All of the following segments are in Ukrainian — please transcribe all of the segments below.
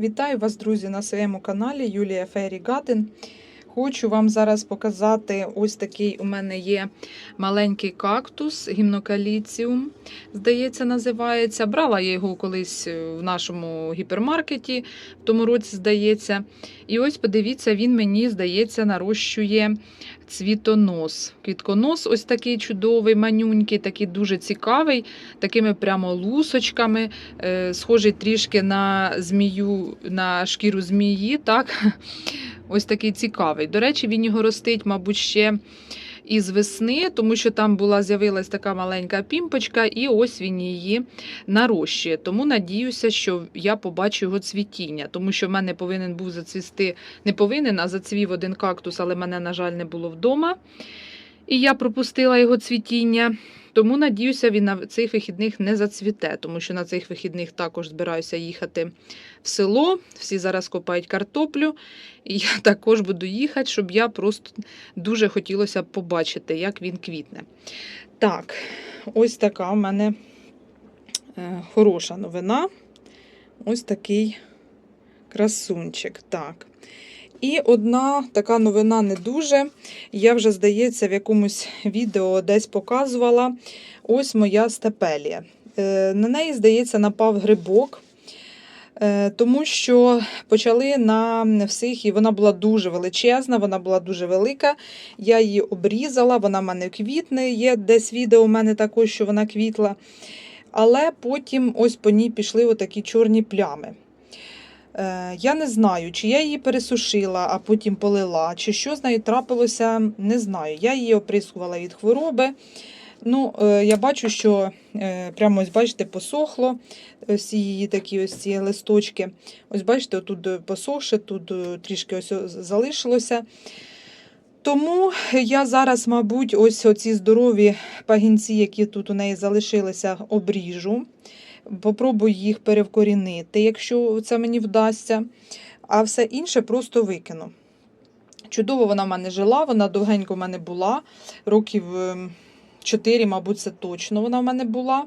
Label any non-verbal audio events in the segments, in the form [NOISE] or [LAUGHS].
Вітаю вас, друзі, на своєму каналі Юлія Фері Гаден. Хочу вам зараз показати ось такий у мене є маленький кактус, гімнокаліціум, здається, називається. Брала я його колись в нашому гіпермаркеті, в тому році, здається. І ось подивіться, він мені, здається, нарощує цвітонос. Квітконос ось такий чудовий, манюнький, такий дуже цікавий, такими прямо лусочками, е, схожий трішки на змію, на шкіру змії. так? [LAUGHS] Ось такий цікавий. До речі, він його ростить, мабуть, ще із весни, тому що там була з'явилась така маленька пімпочка, і ось він її нарощує. Тому надіюся, що я побачу його цвітіння, тому що в мене повинен був зацвісти, не повинен, а зацвів один кактус, але мене, на жаль, не було вдома. І я пропустила його цвітіння. Тому надіюся, він на цих вихідних не зацвіте, тому що на цих вихідних також збираюся їхати в село. Всі зараз копають картоплю, і я [LAUGHS] також буду їхати, щоб я просто дуже хотілося побачити, як він квітне. Так, ось така у мене е, хороша новина. Ось такий красунчик. Так. І одна така новина не дуже. Я вже, здається, в якомусь відео десь показувала. Ось моя степелія. Е, На неї, здається, напав грибок. Е, Тому що почали на всіх, і вона була дуже величезна, вона була дуже велика. Я її обрізала, вона в мене квітне. Є десь відео у мене також, що вона квітла. Але потім ось по ній пішли отакі чорні плями. Е, Я не знаю, чи я її пересушила, а потім полила, чи що з нею трапилося, не знаю. Я її оприскувала від хвороби. Ну, е, Я бачу, що е, прямо ось, бачите, посохло ось її такі ось ці листочки. Ось бачите, тут посохше, тут трішки ось залишилося. Тому я зараз, мабуть, ось оці здорові пагінці, які тут у неї залишилися, обріжу. Попробую їх перевкорінити, якщо це мені вдасться. А все інше просто викину. Чудово вона в мене жила, вона довгенько в мене була. Років 4, мабуть, це точно вона в мене була.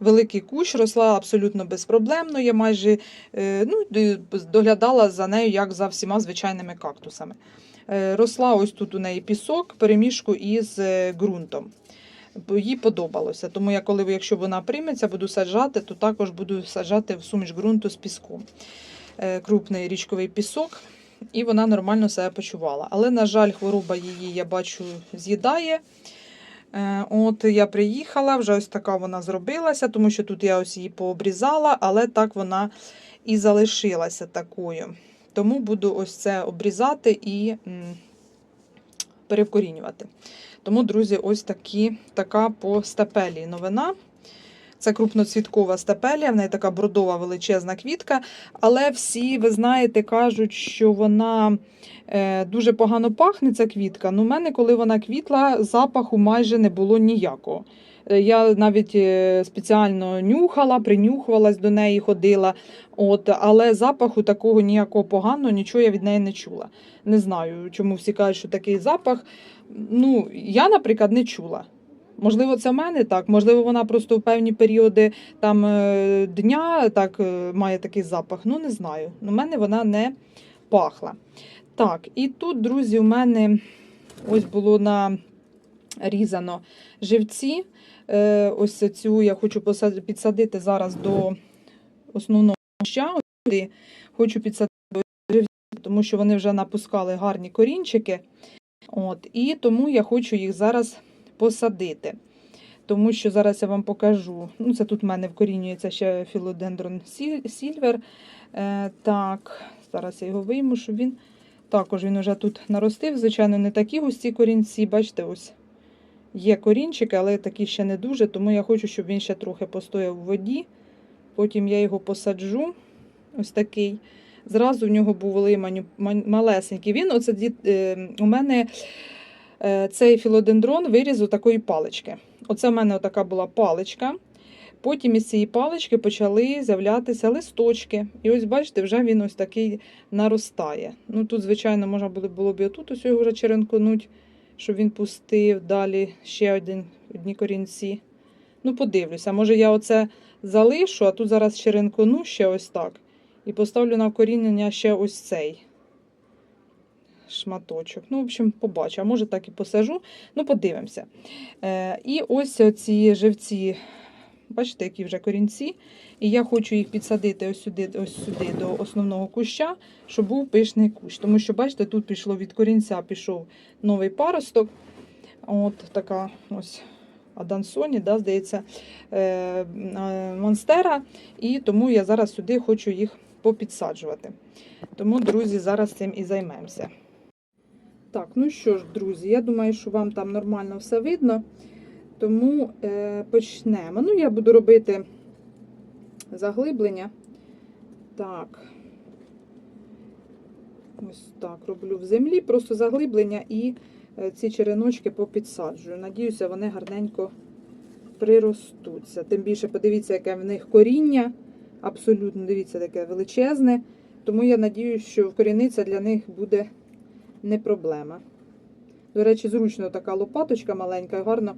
Великий кущ росла абсолютно безпроблемно. Я майже е, ну, доглядала за нею, як за всіма звичайними кактусами. Е, Росла ось тут у неї пісок, перемішку із е, ґрунтом їй подобалося. Тому я, коли, якщо вона прийметься, буду саджати, то також буду саджати в суміш ґрунту з піском. Е, крупний річковий пісок, і вона нормально себе почувала. Але, на жаль, хвороба її, я бачу, з'їдає. Е, От Я приїхала, вже ось така вона зробилася, тому що тут я ось її пообрізала, але так вона і залишилася такою. Тому буду ось це обрізати і перевкорінювати. Тому, друзі, ось такі, така по стапелі новина. Це крупноцвіткова стапелія, в неї така бродова величезна квітка. Але всі, ви знаєте, кажуть, що вона е, дуже погано пахне, ця квітка. Ну, У мене, коли вона квітла, запаху майже не було ніякого. Я навіть е, спеціально нюхала, принюхувалась до неї, ходила. От, Але запаху такого ніякого поганого, нічого я від неї не чула. Не знаю, чому всі кажуть, що такий запах. Ну, Я, наприклад, не чула. Можливо, це в мене так, можливо, вона просто в певні періоди там, е, дня так, е, має такий запах. Ну, не знаю. У мене вона не пахла. Так, і тут, друзі, у мене ось було нарізано живці. Е, Ось цю я хочу підсадити зараз до основного ща. Хочу підсадити тому що вони вже напускали гарні корінчики. От, І тому я хочу їх зараз посадити. Тому що зараз я вам покажу. Ну, Це тут в мене вкорінюється ще філодендрон сільвер. Е, Так, зараз я його вийму, щоб він. Також він вже тут наростив. Звичайно, не такі густі корінці. Бачите, ось є корінчики, але такі ще не дуже, тому я хочу, щоб він ще трохи постояв у воді. Потім я його посаджу. Ось такий. Зразу в нього був лимань малесенький. Він, оце е, у мене е, цей філодендрон виріз у такої палички. Оце в мене така була паличка. Потім із цієї палички почали з'являтися листочки. І ось, бачите, вже він ось такий наростає. Ну Тут, звичайно, можна було, б отут ось його вже черенконуть, щоб він пустив. Далі ще один, одні корінці. Ну, подивлюся, може я оце залишу, а тут зараз черенкону ще ось так. І поставлю на вкорінення ще ось цей шматочок. Ну, в общем, побачу. А може так і посажу. Ну, подивимося. Е, і ось ці живці, бачите, які вже корінці. І я хочу їх підсадити ось сюди, ось сюди до основного куща, щоб був пишний кущ. Тому що, бачите, тут пішло від корінця, пішов новий паросток. От така ось Адансоні, да, здається, е, е, монстера. І тому я зараз сюди хочу їх попідсаджувати. Тому, друзі, зараз цим і займемося. Так, ну що ж, друзі, я думаю, що вам там нормально все видно. Тому е, почнемо. Ну, я буду робити заглиблення. Так. Ось так роблю в землі, просто заглиблення і е, ці череночки попідсаджую. Надіюся, вони гарненько приростуться. Тим більше, подивіться, яке в них коріння. Абсолютно, дивіться, таке величезне. Тому я надіюся, що вкоріниться для них буде не проблема. До речі, зручно така лопаточка маленька, гарно,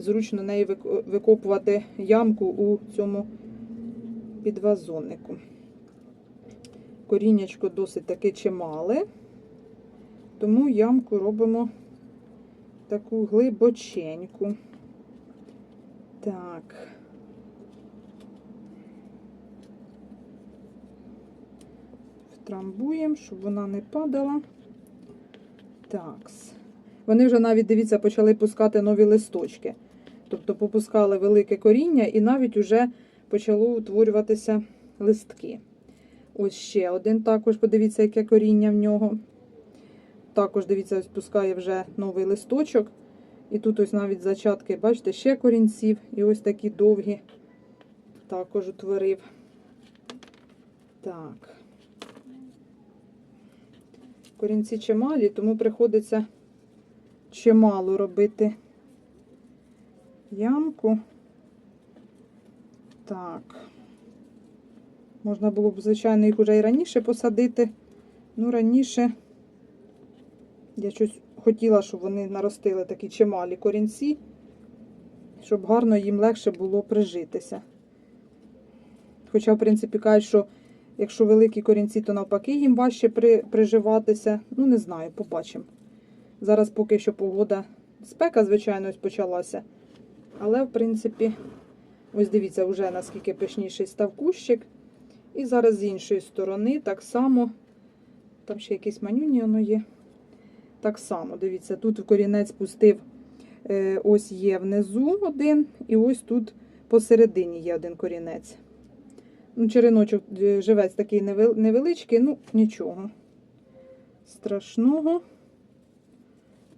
зручно вик- викопувати ямку у цьому підвазоннику. Коріннячко досить таки чимале, тому ямку робимо таку глибоченьку. Так. Втрамбуємо, щоб вона не падала. Такс. Вони вже навіть, дивіться, почали пускати нові листочки. Тобто попускали велике коріння і навіть вже почало утворюватися листки. Ось ще один також, подивіться, яке коріння в нього. Також, дивіться, ось пускає вже новий листочок. І тут ось навіть зачатки, бачите, ще корінців. І ось такі довгі також утворив. Так. Корінці чималі, тому приходиться чимало робити ямку. Так. Можна було б, звичайно, їх уже і раніше посадити. Ну, раніше я щось хотіла, щоб вони наростили такі чималі корінці, щоб гарно їм легше було прижитися. Хоча, в принципі, кажуть, що якщо великі корінці, то навпаки їм важче при, приживатися. Ну, не знаю, побачимо. Зараз поки що погода, спека, звичайно, почалася. Але, в принципі, ось дивіться, вже наскільки пишніший став кущик. І зараз з іншої сторони так само, там ще якісь манюні воно є. Так само, дивіться, тут корінець пустив, е, ось є внизу один, і ось тут посередині є один корінець. Ну, череночок е, живець такий невеличкий, ну нічого страшного.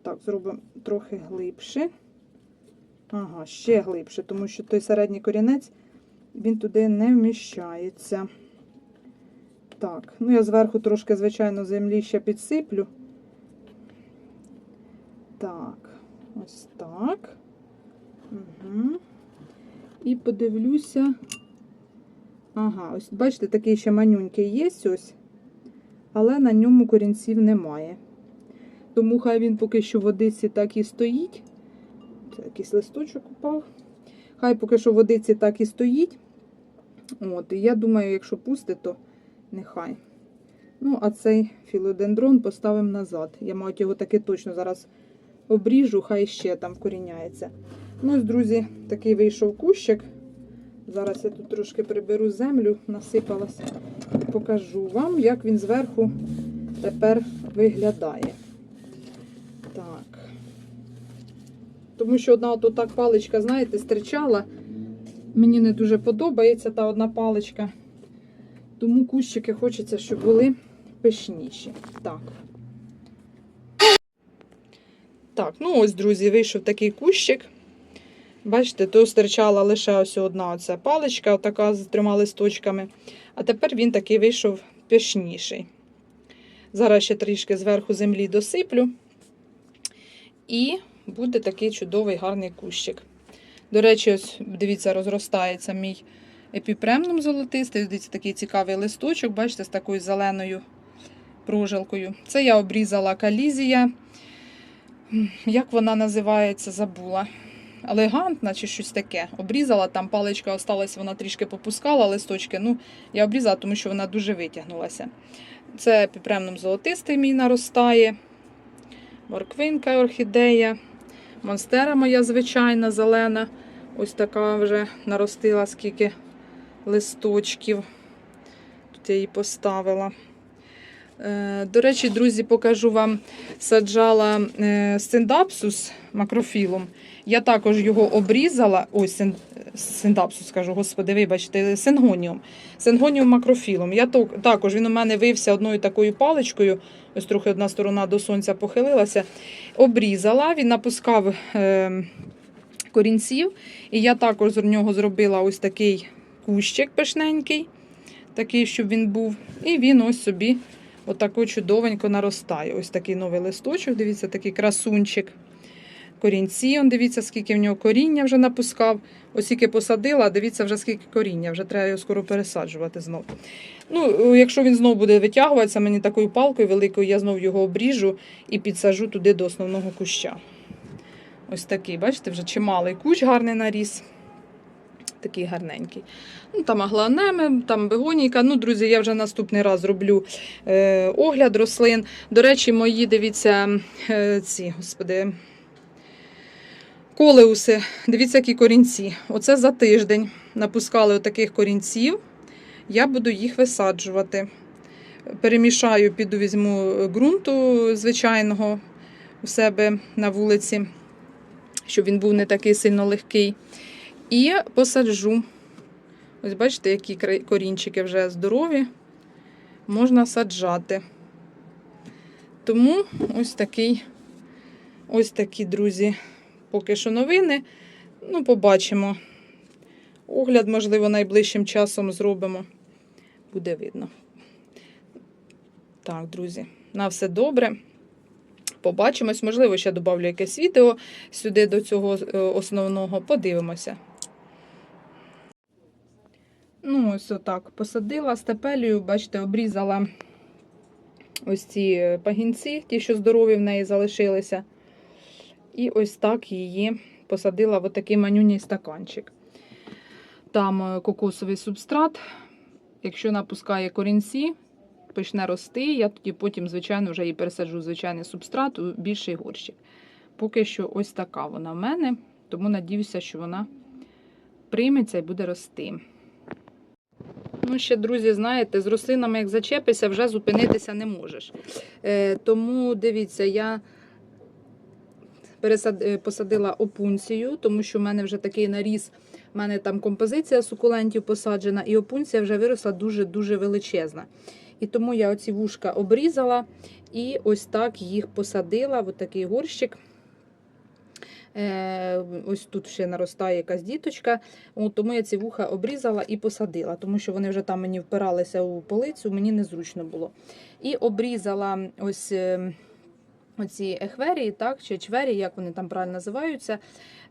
Так, зробимо трохи глибше. Ага, ще глибше, тому що той середній корінець, він туди не вміщається. Так, ну я зверху трошки, звичайно, землі ще підсиплю. Так, ось так. Угу. І подивлюся. Ага, ось бачите, такий ще манюнький є ось, але на ньому корінців немає. Тому хай він поки що в водиці так і стоїть. Якийсь листочок упав. Хай поки що водиці так і стоїть. От, і я думаю, якщо пусти, то нехай. Ну, а цей філодендрон поставимо назад. Я маю його таки точно зараз обріжу, хай ще там вкоріняється. Ну, ось, друзі, такий вийшов кущик. Зараз я тут трошки приберу землю, насипалася. Покажу вам, як він зверху тепер виглядає. Так. Тому що одна от так паличка, знаєте, стричала. Мені не дуже подобається та одна паличка. Тому кущики хочеться, щоб були пишніші. Так. Так, ну ось, друзі, вийшов такий кущик. Бачите, то стирчала лише ось одна оця паличка, отака з трьома листочками. А тепер він такий вийшов пишніший. Зараз ще трішки зверху землі досиплю. І буде такий чудовий гарний кущик. До речі, ось дивіться, розростається мій епіпремнум золотистий. Дивіться, такий цікавий листочок, бачите, з такою зеленою прожилкою. Це я обрізала калізія. Як вона називається, забула. елегантна чи щось таке. Обрізала, там паличка осталась, вона трішки попускала листочки. Ну, я обрізала, тому що вона дуже витягнулася. Це піпремном золотистий мій наростає. Морквинка, орхідея. Монстера моя звичайна зелена. Ось така вже наростила скільки листочків. Тут я її поставила. Е, До речі, друзі, покажу вам, саджала е, синдапсус макрофілом. Я також його обрізала. Син, синдапсус кажу, господи, вибачте, сингоніум. Сингоніум макрофілом. Я також він у мене вився одною такою паличкою. Ось трохи одна сторона до сонця похилилася. Обрізала, він напускав е, корінців. І я також з нього зробила ось такий кущик пишненький, такий, щоб він був. І він ось собі отако чудовенько наростає. Ось такий новий листочок, дивіться, такий красунчик. Корінці, он, дивіться, скільки в нього коріння вже напускав. Ось тільки посадила, дивіться, вже скільки коріння, вже треба його скоро пересаджувати знову. Ну, якщо він знову буде витягуватися, мені такою палкою великою, я знову його обріжу і підсажу туди до основного куща. Ось такий, бачите, вже чималий кущ гарний наріс. Такий гарненький. Ну, там агланеми, там бегонійка. Ну, друзі, я вже наступний раз зроблю е, огляд рослин. До речі, мої, дивіться, е, ці, господи, колеуси. Дивіться, які корінці. Оце за тиждень напускали отаких корінців. Я буду їх висаджувати. Перемішаю, піду візьму ґрунту звичайного у себе на вулиці, щоб він був не такий сильно легкий. І посаджу. Ось бачите, які корінчики вже здорові. Можна саджати. Тому ось такий, ось такі, друзі, поки що новини. Ну, побачимо. Огляд, можливо, найближчим часом зробимо. Буде видно. Так, друзі, на все добре. Побачимось, можливо, ще додавлю якесь відео сюди до цього е, основного. Подивимося. Ну, ось отак посадила стапелію, бачите, обрізала ось ці е, пагінці, ті, що здорові в неї залишилися. І ось так її посадила в отакий манюній стаканчик. Там е, кокосовий субстрат. Якщо напускає корінці, почне рости, я тоді потім, звичайно, вже її пересаджу звичайний субстрат у більший горщик. Поки що ось така вона в мене, тому надіюся, що вона прийметься і буде рости. Ну, ще, друзі, знаєте, з рослинами, як зачепишся, вже зупинитися не можеш. Е, тому дивіться, я пересад... е, посадила опунцію, тому що в мене вже такий наріс. У мене там композиція сукулентів посаджена, і опунція вже виросла дуже-дуже величезна. І тому я оці вушка обрізала і ось так їх посадила в такий горщик. Е, ось тут ще наростає якась діточка. От, тому я ці вуха обрізала і посадила, тому що вони вже там мені впиралися у полицю, мені незручно було. І обрізала ось е, оці ехверії, так, чи чвері, як вони там правильно називаються,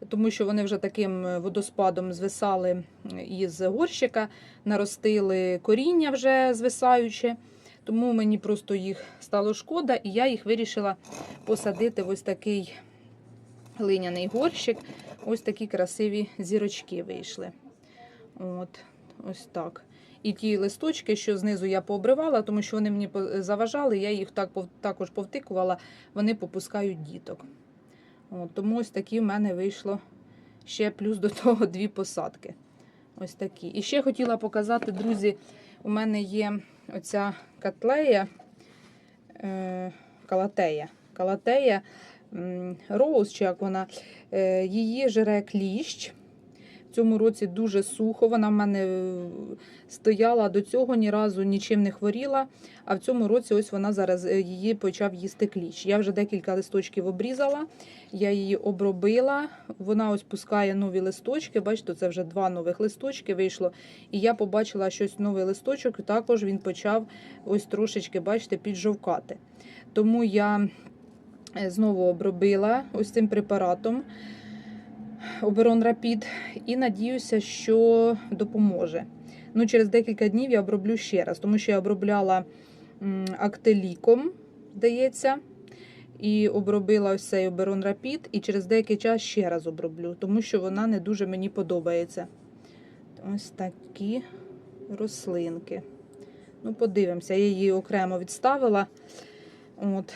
тому що вони вже таким водоспадом звисали із горщика, наростили коріння вже звисаюче. Тому мені просто їх стало шкода, і я їх вирішила посадити в ось такий глиняний горщик. Ось такі красиві зірочки вийшли. От, ось так. І ті листочки, що знизу я пообривала, тому що вони мені заважали, я їх так також повтикувала, вони попускають діток. От, тому ось такі в мене вийшло ще плюс до [LAUGHS] того дві посадки. Ось такі. І ще хотіла показати, друзі, у мене є оця котлея, е, калатея. Калатея роуз, чи як вона, е, її жере кліщ. В цьому році дуже сухо. Вона в мене е, стояла до цього, ні разу нічим не хворіла. А в цьому році ось вона зараз е, її почав їсти кліщ. Я вже декілька листочків обрізала, я її обробила. Вона ось пускає нові листочки. Бачите, це вже два нових листочки вийшло. І я побачила щось новий листочок, також він почав ось трошечки, бачите, піджовкати. Тому я знову обробила ось цим препаратом. Оберон Рапід і надіюся, що допоможе. Ну, через декілька днів я оброблю ще раз, тому що я обробляла актеліком, здається. і обробила ось цей Оберон Рапід, і через деякий час ще раз оброблю, тому що вона не дуже мені подобається. Ось такі рослинки. Ну, подивимося, я її окремо відставила. От,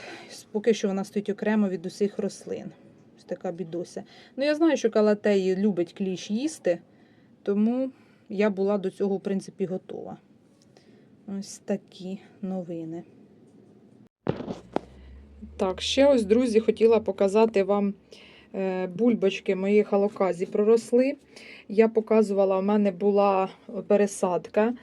поки що вона стоїть окремо від усіх рослин. Ось така бідося. Ну, я знаю, що калатеї любить кліщ їсти, тому я була до цього, в принципі, готова. Ось такі новини. Так, ще ось, друзі, хотіла показати вам е, бульбочки моїх алоказій проросли. Я показувала, у мене була пересадка.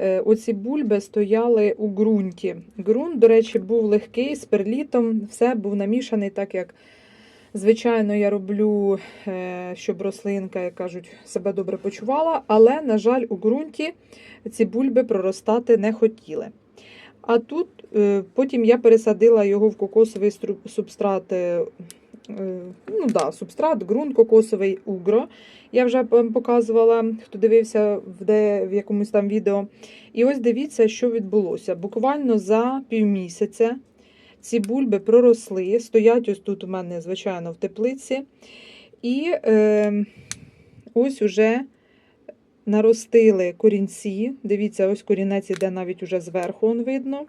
Е, Оці бульби стояли у ґрунті. Ґрунт, до речі, був легкий з перлітом, все був намішаний, так як, звичайно, я роблю, е, щоб рослинка, як кажуть, себе добре почувала. Але, на жаль, у ґрунті ці бульби проростати не хотіли. А тут е, потім я пересадила його в кокосовий субстрат. Е, Ну да, субстрат, ґрунт кокосовий угро. Я вже показувала, хто дивився в, де, в якомусь там відео. І ось дивіться, що відбулося. Буквально за півмісяця ці бульби проросли, стоять ось тут у мене, звичайно, в теплиці. І е, ось уже наростили корінці. Дивіться, ось корінець іде навіть уже зверху, он видно.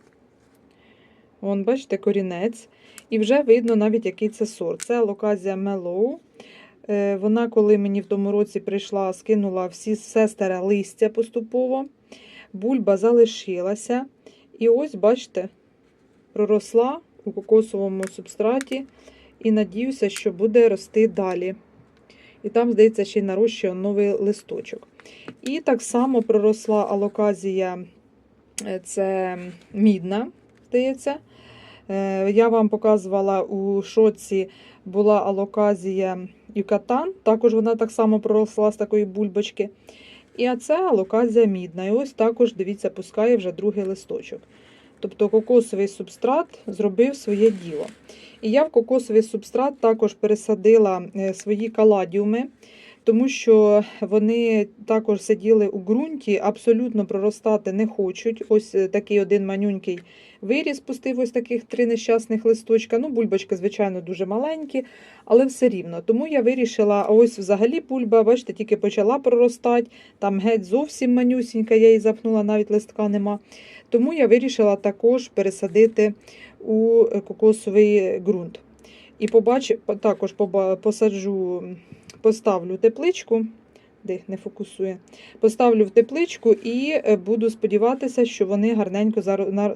Вон, бачите, корінець. І вже видно навіть, який це сорт. Це локазія Mellow. Е, Вона, коли мені в тому році прийшла, скинула всі, все листя поступово. Бульба залишилася. І ось, бачите, проросла у кокосовому субстраті. І надіюся, що буде рости далі. І там, здається, ще й нарощує новий листочок. І так само проросла алоказія, е, це мідна, здається. Е, Я вам показувала у шоці була алоказія Юкатан. Також вона так само проросла з такої бульбочки. І це алоказія мідна. І ось також, дивіться, пускає вже другий листочок. Тобто кокосовий субстрат зробив своє діло. І я в кокосовий субстрат також пересадила е, свої каладіуми, тому що вони також сиділи у ґрунті, абсолютно проростати не хочуть. Ось е, такий один манюнький виріс, пустив ось таких три нещасних листочка. Ну, бульбочки, звичайно, дуже маленькі, але все рівно. Тому я вирішила, а ось взагалі бульба, бачите, тільки почала проростати, там геть зовсім манюсінька, я її запхнула, навіть листка нема. Тому я вирішила також пересадити у кокосовий ґрунт. І побачу, також посаджу, поставлю тепличку, де не фокусує, поставлю в тепличку і е, буду сподіватися, що вони гарненько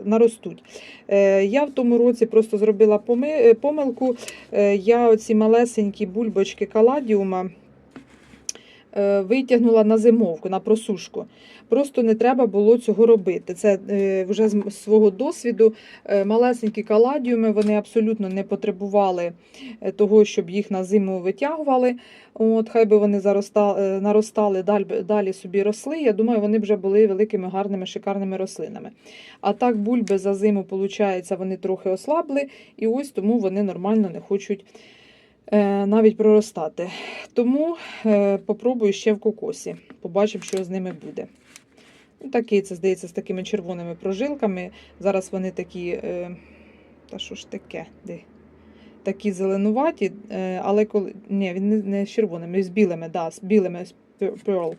наростуть. Е, Я в тому році просто зробила е, помилку. Я оці малесенькі бульбочки каладіума витягнула на зимовку, на просушку. Просто не треба було цього робити. Це е, вже з свого досвіду. Е, Малесенькі каладіуми вони абсолютно не потребували е, того, щоб їх на зиму витягували. От, хай би вони зароста- е, наростали, далі, собі росли. Я думаю, вони б вже були великими, гарними, шикарними рослинами. А так, бульби за зиму, виходить, вони трохи ослабли, і ось тому вони нормально не хочуть навіть проростати. Тому попробую ще в кокосі. Побачимо, що з ними буде. Ну, Такий, це здається, з такими червоними прожилками. Зараз вони такі. Е, та що ж таке? Де? Такі зеленуваті, е, але коли. Ні, він не, не з червоними, з білими, да, з білими pearl.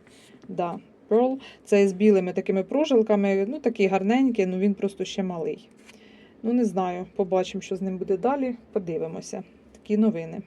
Да, pearl. Це з білими такими прожилками. Ну, такий гарненький, ну він просто ще малий. Ну, не знаю, побачимо, що з ним буде далі. Подивимося. Такі новини.